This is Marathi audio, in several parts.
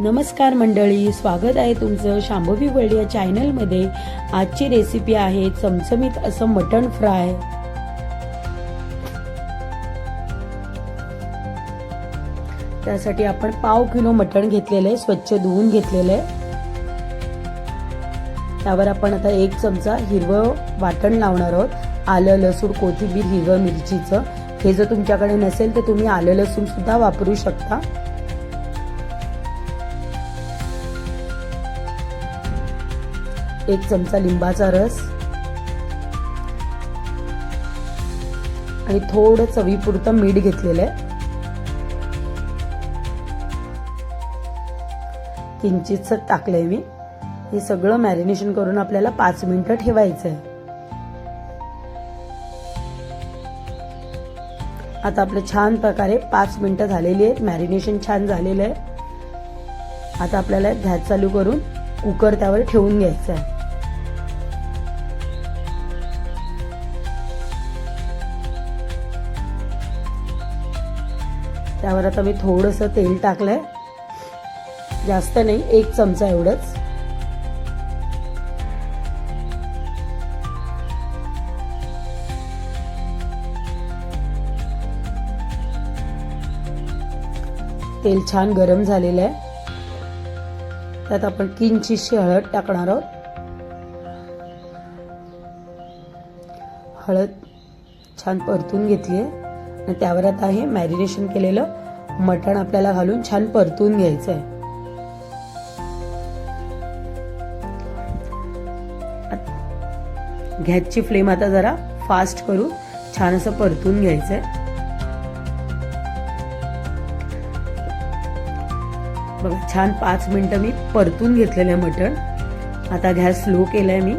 नमस्कार मंडळी स्वागत आहे तुमचं शांभवी वर्ल्ड या चॅनलमध्ये. आजची रेसिपी आहे चमचमीत असं मटण फ्राय. त्यासाठी आपण पाव किलो मटण घेतलेलं आहे स्वच्छ धुवून घेतलेलं आहे. त्यावर आपण आता एक चमचा हिरवं वाटण लावणार आहोत. आलं लसूण कोथिंबीर हिरवं मिरचीचं. हे जर तुमच्याकडे नसेल तर तुम्ही आलं लसूण सुद्धा वापरू शकता. एक चमचा लिंबाचा रस. आणि थोडं चवीपुरतं मीठ घेतलेलं आहे. किंचितच टाकलंय मी. हे सगळं मॅरिनेशन करून आपल्याला पाच मिनिटं ठेवायचं आहे आता आपलं छान प्रकारे पाच मिनिटं झालेली आहेत. मॅरिनेशन छान झालेलं आहे. आता आपल्याला गॅस चालू करून कुकर त्यावर ठेवून घ्यायचं आहे त्यावर आता मी थोडंसं तेल टाकलं आहे जास्त नाही एक चमचा एवढंच. तेल छान गरम झालेलं आहे. त्यात आपण किंचितशी हळद टाकणार आहोत. हळद छान परतून घेतली आहे. आणि त्यावर आता हे मॅरिनेशन केलेलं मटण आपल्याला घालून छान परतून घ्यायचं आहे गॅसची फ्लेम आता जरा फास्ट करून छान असं परतून घ्यायचं आहे बघा छान पाच मिनटं मी परतून घेतलेलं आहे मटण. आता गॅस स्लो केलाय मी.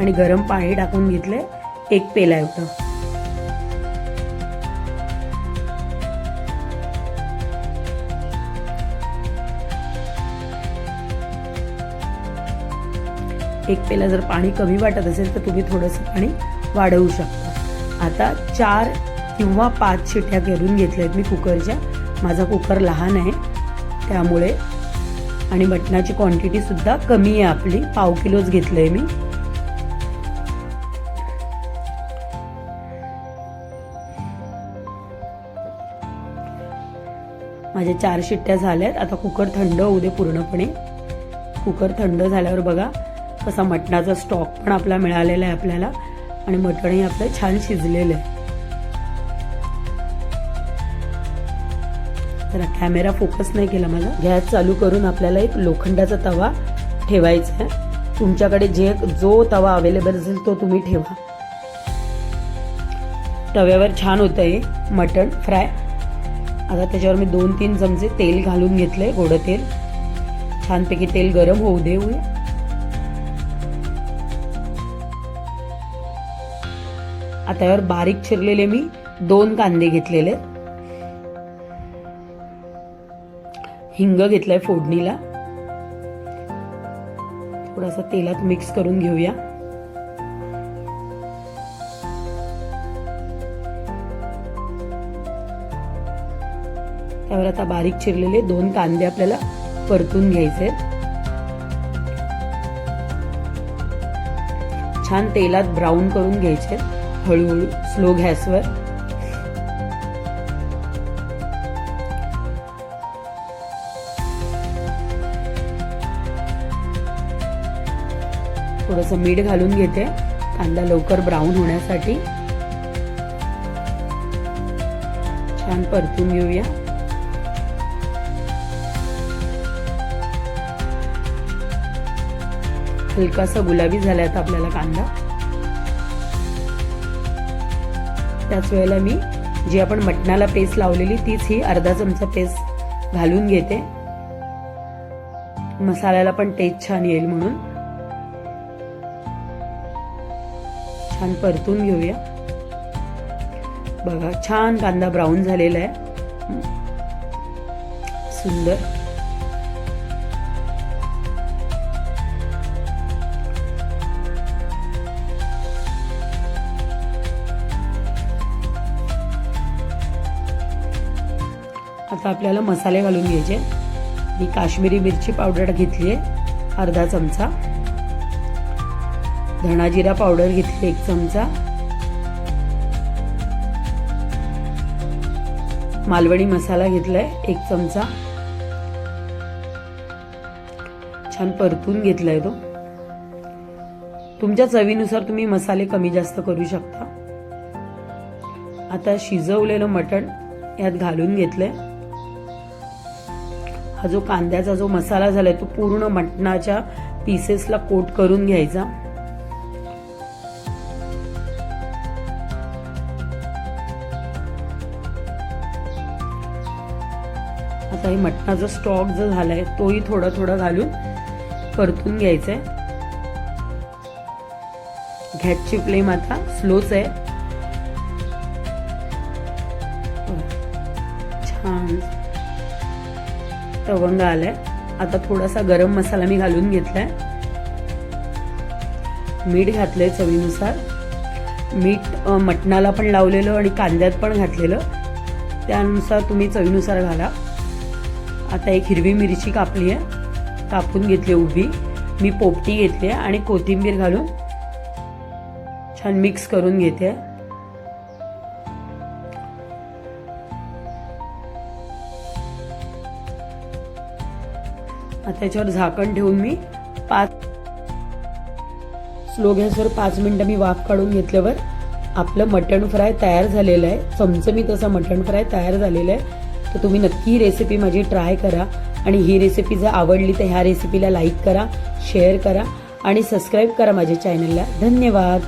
आणि गरम पाणी टाकून घेतलंय एक पेला एवढं एक पेला जर पाणी कमी वाटत असेल तर तुम्ही थोडंसं पाणी वाढवू शकता. आता चार किंवा पाच शिट्या करून घेतल्या आहेत मी कुकरच्या. माझा कुकर लहान आहे. त्यामुळे आणि मटणाची क्वांटिटीसुद्धा कमी आहे आपली. पाव किलोच घेतलं आहे मी. माझ्या चार शिट्ट्या झाल्यात. आता कुकर थंड होऊ दे पूर्णपणे. कुकर थंड झाल्यावर बघा तसा मटणाचा स्टॉक पण आपला मिळालेला आहे आपल्याला. आणि मटणही आपलं छान शिजलेलं आहे. जरा कॅमेरा फोकस नाही केला मला. गॅस चालू करून आपल्याला एक लोखंडाचा तवा ठेवायचा आहे. तुमच्याकडे जे जो तवा अवेलेबल असेल तो तुम्ही ठेवा. तव्यावर छान होतं आहे मटण फ्राय आता त्याच्यावर मी दोन तीन चमचे तेल घालून घेतलंय गोडं तेल. छानपैकी तेल गरम होऊ देऊ आता यावर बारीक चिरलेले मी दोन कांदे घेतलेले. हिंग घेतलाय फोडणीला. थोडासा तेलात मिक्स करून घेऊया. त्यावर आता बारीक चिरलेले दोन कांदे आपल्याला परतून घ्यायचे. छान तेलात ब्राऊन करून घ्यायचे. हळूहळू स्लो गॅसवर थोडस मीठ घालून घेते. कांदा लवकर ब्राऊन होण्यासाठी. छान परतून घेऊया. हलकासा गुलाबी झालाय आता आपल्याला कांदा. त्याच वेळेला मी जी आपण मटणाला पेस्ट लावलेली तीच ही अर्धा चमचा पेस्ट घालून घेते. मसाल्याला पण टेस्ट छान येईल म्हणून. छान परतून घेऊया. बघा छान कांदा ब्राऊन झालेला आहे. सुंदर. आता आपल्याला मसाले घालून घ्यायचे. मी काश्मीरी मिरची पावडर घेतली आहे अर्धा चमचा. धणाजिरा पावडर घेतली एक चमचा. मालवणी मसाला घेतलाय एक चमचा. छान परतून घेतलाय तो. तुमच्या चवीनुसार तुम्ही मसाले कमी जास्त करू शकता. आता शिजवलेलं मटण यात घालून घेतलंय. हा जो कांद्याचा जो मसाला झालाय तो पूर्ण मटणाच्या पीसेसला कोट करून घ्यायचा. आता हे मटणाचा स्टॉक जो झालाय तोही थोडा थोडा घालून परतून घ्यायचा आहे गॅसची फ्लेम आता स्लोच आहे. छान. तवंग आलाय. आता थोडासा गरम मसाला मी घालून घेतलाय. मीठ घातलंय चवीनुसार. मीठ मटणाला पण लावलेलं आणि कांद्यात पण घातलेलं. त्यानुसार तुम्ही चवीनुसार घाला. आता एक हिरवी मिरची कापली आहे. कापून घेतली उभी. मी पोपटी घेतली आहे आणि कोथिंबीर घालून छान मिक्स करून घेते. आता त्याच्यावर झाकण ठेवून मी पाच स्लो गॅसवर पाच मिनटं मी वाफ काढून घेतल्यावर आपलं मटण फ्राय तयार झालेलं आहे. चमचमीत असं मटण फ्राय तयार झालेलं आहे. तर तुम्ही नक्की रेसिपी माझी ट्राय करा आणि ही रेसिपी जर आवडली तर ह्या रेसिपीला लाईक करा शेअर करा आणि सबस्क्राईब करा माझ्या चॅनलला धन्यवाद.